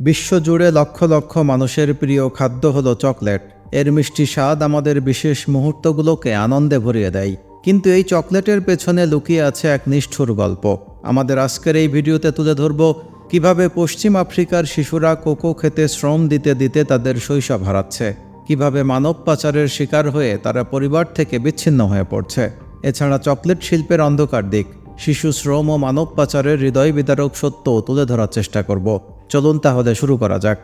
বিশ্বজুড়ে লক্ষ লক্ষ মানুষের প্রিয় খাদ্য হলো চকলেট। এর মিষ্টি স্বাদ আমাদের বিশেষ মুহূর্তগুলোকে আনন্দে ভরিয়ে দেয়। কিন্তু এই চকলেটের পেছনে লুকিয়ে আছে এক নিষ্ঠুর গল্প। আমাদের আজকের এই ভিডিওতে তুলে ধরব কীভাবে পশ্চিম আফ্রিকার শিশুরা কোকো খেতে শ্রম দিতে দিতে তাদের শৈশব হারাচ্ছে। কীভাবে মানব পাচারের শিকার হয়ে তারা পরিবার থেকে বিচ্ছিন্ন হয়ে পড়ছে। এছাড়া চকলেট শিল্পের অন্ধকার দিক। শিশু শ্রম ও মানব পাচারের হৃদয় বিদারক সত্য তুলে ধরার চেষ্টা করব। চলুন তাহলে শুরু করা যাক।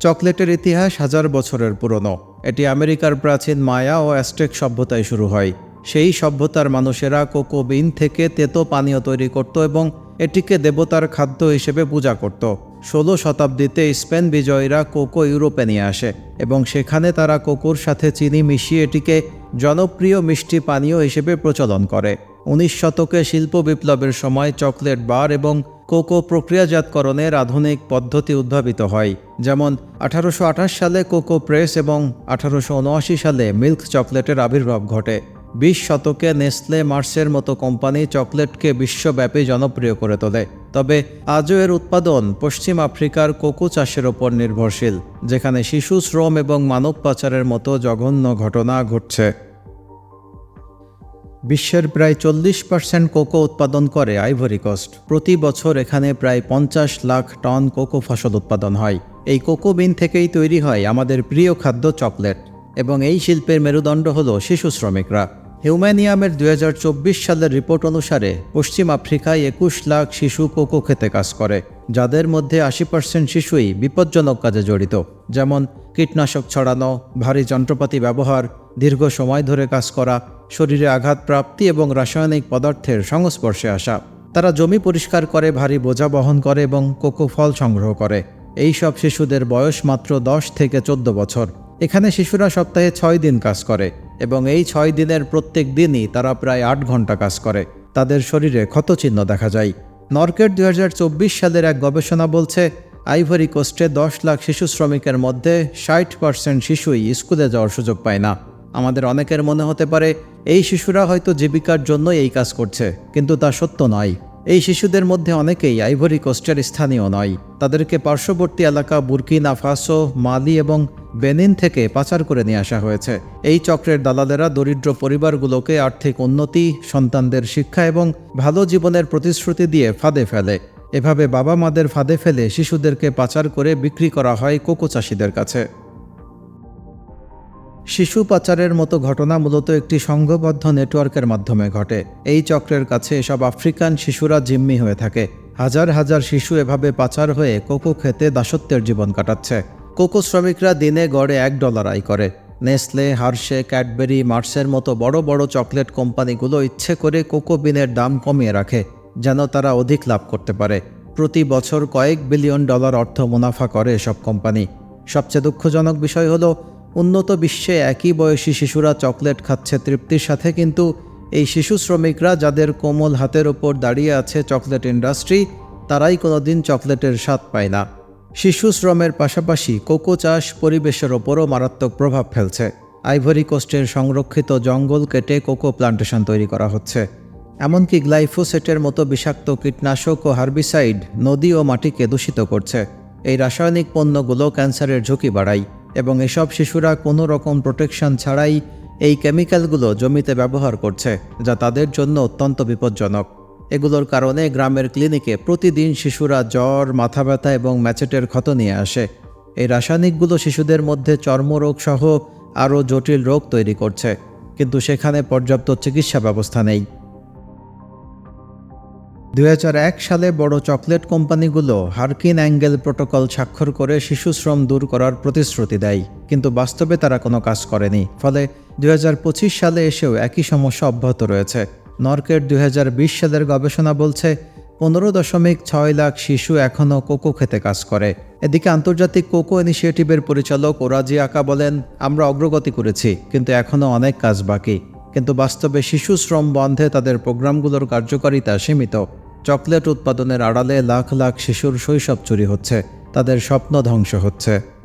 চকলেটের ইতিহাস হাজার বছরের পুরনো। এটি আমেরিকার প্রাচীন মায়া ও অ্যাস্টেক সভ্যতায় শুরু হয়। সেই সভ্যতার মানুষেরা কোকো বিন থেকে তেতো পানীয় তৈরি করত এবং এটিকে দেবতার খাদ্য হিসেবে পূজা করত। ষোলো শতাব্দীতে স্পেন বিজয়ীরা কোকো ইউরোপে নিয়ে আসে এবং সেখানে তারা কোকোর সাথে চিনি মিশিয়ে এটিকে জনপ্রিয় মিষ্টি পানীয় হিসেবে প্রচলন করে। উনিশ শতকে শিল্প বিপ্লবের সময় চকলেট বার এবং কোকো প্রক্রিয়াজাতকরণের আধুনিক পদ্ধতি উদ্ভাবিত হয়, যেমন আঠারোশো আঠাশ সালে কোকো প্রেস এবং আঠারোশো উনআশি সালে মিল্ক চকলেটের আবির্ভাব ঘটে। বিশ শতকে নেসলে মার্সের মতো কোম্পানি চকলেটকে বিশ্বব্যাপী জনপ্রিয় করে তোলে। তবে আজও এর উৎপাদন পশ্চিম আফ্রিকার কোকো চাষের ওপর নির্ভরশীল, যেখানে শিশু শ্রম এবং মানব পাচারের মতো জঘন্য ঘটনা ঘটছে। বিশ্বের প্রায় চল্লিশ পার্সেন্ট কোকো উৎপাদন করে আইভরি কোস্ট প্রতি বছর এখানে প্রায় পঞ্চাশ লাখ টন কোকো ফসল উৎপাদন হয়। এই কোকো বিন থেকেই তৈরি হয় আমাদের প্রিয় খাদ্য চকলেট। এবং এই শিল্পের মেরুদণ্ড হল শিশু শ্রমিকরা। হিউম্যানিয়ামের দুই হাজার চব্বিশ সালের রিপোর্ট অনুসারে পশ্চিম আফ্রিকায় একুশ লাখ শিশু কোকো খেতে কাজ করে। যাদের মধ্যে আশি পার্সেন্ট শিশুই বিপজ্জনক কাজে জড়িত। যেমন কীটনাশক ছড়ানো, ভারী যন্ত্রপাতি ব্যবহার, দীর্ঘ সময় ধরে কাজ করা শরীরে আঘাত প্রাপ্তি এবং রাসায়নিক পদার্থের সংস্পর্শে আসা। তারা জমি পরিষ্কার করে, ভারী বোঝা বহন করে এবং কোকো ফল সংগ্রহ করে। এই সব শিশুদের বয়স মাত্র দশ থেকে চোদ্দ বছর। এখানে শিশুরা সপ্তাহে ছয় দিন কাজ করে এবং এই ছয় দিনের প্রত্যেক দিনই তারা প্রায় আট ঘণ্টা কাজ করে। তাদের শরীরে ক্ষতচিহ্ন দেখা যায়। নরকেট দুই সালের এক গবেষণা বলছে, আইভরি কোস্টে দশ লাখ শিশু শ্রমিকের মধ্যে ষাট পার্সেন্ট শিশুই স্কুলে যাওয়ার সুযোগ পায় না। আমাদের অনেকের মনে হতে পারে, এই শিশুরা হয়তো জীবিকার জন্যই এই কাজ করছে, কিন্তু তা সত্য নয়। এই শিশুদের মধ্যে অনেকেই আইভরি কোস্টের স্থানীয় নয়। তাদেরকে পার্শ্ববর্তী এলাকা বুরকিনা ফাসো মালি এবং বেনিন থেকে পাচার করে নিয়ে আসা হয়েছে। এই চক্রের দালালেরা দরিদ্র পরিবারগুলোকে আর্থিক উন্নতি, সন্তানদের শিক্ষা এবং ভালো জীবনের প্রতিশ্রুতি দিয়ে ফাঁদে ফেলে। এভাবে বাবা মাদের ফাঁদে ফেলে শিশুদেরকে পাচার করে বিক্রি করা হয় কোকো চাষিদের কাছে। শিশু পাচারের মতো ঘটনা মূলত একটি সংঘবদ্ধ নেটওয়ার্কের মাধ্যমে ঘটে। এই চক্রের কাছে এসব আফ্রিকান শিশুরা জিম্মি হয়ে থাকে। হাজার হাজার শিশু এভাবে পাচার হয়ে কোকো খেতে দাসত্বের জীবন কাটাচ্ছে। কোকো শ্রমিকরা দিনে গড়ে এক ডলার আয় করে। নেসলে, হার্শে, ক্যাডবেরি, মার্সের মতো বড় বড় চকলেট কোম্পানিগুলো ইচ্ছে করে কোকো বিনের দাম কমিয়ে রাখে, যেন তারা অধিক লাভ করতে পারে। প্রতি বছর কয়েক বিলিয়ন ডলার অর্থ মুনাফা করে এসব কোম্পানি। সবচেয়ে দুঃখজনক বিষয় হলো উন্নত বিশ্বে একই বয়সী শিশুরা চকলেট খাচ্ছে তৃপ্তির সাথে, কিন্তু এই শিশু শ্রমিকরা যাদের কোমল হাতের ওপর দাঁড়িয়ে আছে চকলেট ইন্ডাস্ট্রি, তারাই কোনোদিন চকলেটের স্বাদ পায় না। শিশু শ্রমের পাশাপাশি কোকো চাষ পরিবেশের ওপরও মারাত্মক প্রভাব ফেলছে। আইভরি কোস্টের সংরক্ষিত জঙ্গল কেটে কোকো প্লান্টেশন তৈরি করা হচ্ছে। এমনকি গ্লাইফোসেটের মতো বিষাক্ত কীটনাশক ও হার্বিসাইড নদী ও মাটিকে দূষিত করছে। এই রাসায়নিক পণ্যগুলো ক্যান্সারের ঝুঁকি বাড়ায়। এবং এসব শিশুরা কোনো রকম প্রোটেকশন ছাড়াই এই কেমিক্যালগুলো জমিতে ব্যবহার করছে, যা তাদের জন্য অত্যন্ত বিপজ্জনক। এগুলোর কারণে গ্রামের ক্লিনিকে প্রতিদিন শিশুরা জ্বর, মাথা ব্যথা এবং ম্যাচেটের ক্ষত নিয়ে আসে। এই রাসায়নিকগুলো শিশুদের মধ্যে চর্মরোগ সহ আরও জটিল রোগ তৈরি করছে, কিন্তু সেখানে পর্যাপ্ত চিকিৎসা ব্যবস্থা নেই। এক সালে বড় চকলেট কোম্পানিগুলো হারকিন অ্যাঙ্গেল প্রোটোকল স্বাক্ষর করে শিশু শ্রম দূর করার প্রতিশ্রুতি দেয়, কিন্তু বাস্তবে তারা কোনো কাজ করেনি। ফলে দুই হাজার পঁচিশ সালে এসেও একই সমস্যা অব্যাহত রয়েছে। নরকের দুই সালের গবেষণা বলছে, পনেরো দশমিক ছয় লাখ শিশু এখনও কোকো খেতে কাজ করে। এদিকে আন্তর্জাতিক কোকো ইনিশিয়েটিভের পরিচালক ওরাজি আকা বলেন, আমরা অগ্রগতি করেছি, কিন্তু এখনও অনেক কাজ বাকি। কিন্তু বাস্তবে শিশু শ্রম বন্ধে তাদের প্রোগ্রামগুলোর কার্যকারিতা সীমিত। চকলেট উৎপাদনের আড়ালে লাখ লাখ শিশুর শৈশব চুরি হচ্ছে তাদের স্বপ্ন ধ্বংস হচ্ছে।